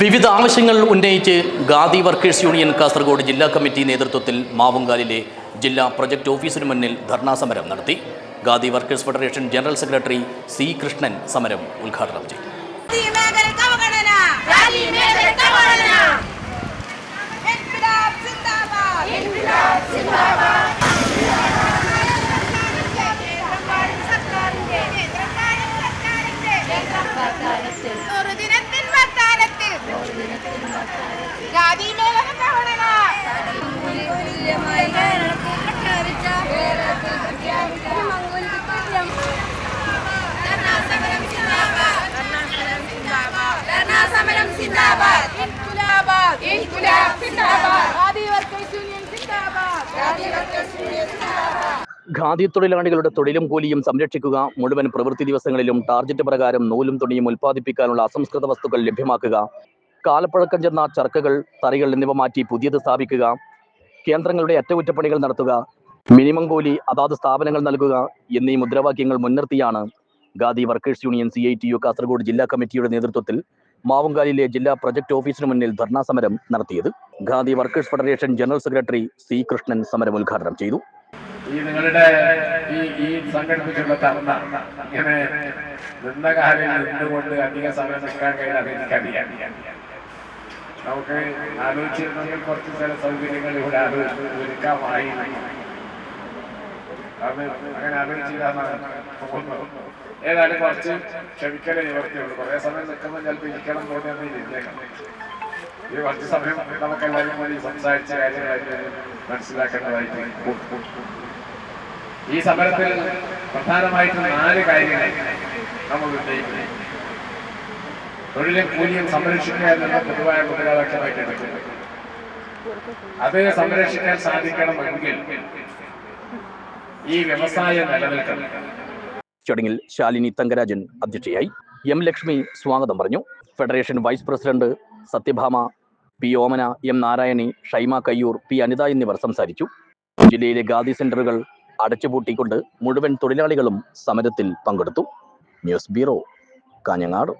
വിവിധ ആവശ്യങ്ങൾ ഉന്നയിച്ച് ഖാദി വർക്കേഴ്സ് യൂണിയൻ കാസർഗോഡ് ജില്ലാ കമ്മിറ്റി നേതൃത്വത്തിൽ മാവുങ്കാലിലെ ജില്ലാ പ്രൊജക്ട് ഓഫീസിനു മുന്നിൽ ധർണാ സമരം നടത്തി. Khadi workers federation general secretary C Krishnan സമരം ഉദ്ഘാടനം ചെയ്തു. സമരം സിന്ദാബാദ്. സിന്ദാബാദ്. ഖാദി യൂണിയൻ സിന്ദാബാദ് യൂണിയൻ സിന്ദാബാദ്. തൊഴിലാളികളുടെ തൊഴിലും കൂലിയും സംരക്ഷിക്കുക മുഴുവൻ പ്രവൃത്തി ദിവസങ്ങളിലും ടാർജറ്റ് പ്രകാരം നൂലും തുണിയും ഉൽപ്പാദിപ്പിക്കാനുള്ള അസംസ്കൃത വസ്തുക്കൾ ലഭ്യമാക്കുക കാലപ്പഴക്കം ചെന്ന ചർക്കകൾ തറികൾ എന്നിവ മാറ്റി പുതിയത് സ്ഥാപിക്കുക കേന്ദ്രങ്ങളുടെ അറ്റകുറ്റപ്പണികൾ നടത്തുക മിനിമം കൂലി അതാത് സ്ഥാപനങ്ങൾ നൽകുക എന്നീ മുദ്രാവാക്യങ്ങൾ മുൻനിർത്തിയാണ് khadi workers union C I T U Kasaragod ജില്ലാ കമ്മിറ്റിയുടെ നേതൃത്വത്തിൽ മാവുങ്കാലിലെ ജില്ലാ പ്രൊജക്ട് ഓഫീസിന് മുന്നിൽ ധർണാ സമരം നടത്തിയത്. Gandhi workers federation general secretary C Krishnan സമരം ഉദ്ഘാടനം ചെയ്തു. നിങ്ങളുടെ ഈ ഈ സംഘടിപ്പിച്ചുള്ള തർണ ഇങ്ങനെ നിന്ന കാര്യം അധിക സമയം നിൽക്കാൻ നമുക്ക് ആലോചിച്ചിരുന്നെങ്കിൽ കുറച്ച് ചില സൗകര്യങ്ങൾ ഇവിടെ ഒരുക്കാമായി. അങ്ങനെ ആലോചിച്ചില്ലാന്നാണ് തോന്നുന്നത് ഏതായാലും കുറച്ച് ക്ഷമിക്കലേ നിവർത്തിയുള്ളൂ. കുറേ സമയം നിൽക്കുമ്പോൾ ചിലപ്പോൾ ഇരിക്കണം തോന്നിയാൽ ഇരുന്നേക്കാം. ഇത് കുറച്ച് സമയം നമുക്ക് എല്ലാവരും കൂടി സംസാരിച്ച കാര്യങ്ങളായിട്ട് മനസ്സിലാക്കേണ്ടതായിട്ട് ഈ സമരത്തിൽ പ്രധാനമായിട്ടും നാല് കാര്യങ്ങൾ നമ്മൾ ഉന്നയിക്കുന്നു തൊഴിലും കൂലിയും സംരക്ഷിക്കുക എന്നുള്ള പൊതുവായ മുദ്രാവാക്യമായിട്ട് അത് സംരക്ഷിക്കാൻ സാധിക്കണമെങ്കിൽ ഈ വ്യവസായം നിലനിൽക്കണം. ചടങ്ങിൽ ശാലിനി തങ്കരാജൻ അധ്യക്ഷയായി എം ലക്ഷ്മി സ്വാഗതം പറഞ്ഞു. Federation vice president Satyabhama P Omana M Narayani Shaima Kayyur P Anitha എന്നിവർ സംസാരിച്ചു. ജില്ലയിലെ ഖാദി സെന്ററുകൾ അടച്ചുപൂട്ടിക്കൊണ്ട് മുഴുവൻ തൊഴിലാളികളും സമരത്തിൽ പങ്കെടുത്തു. News bureau Kanhangad.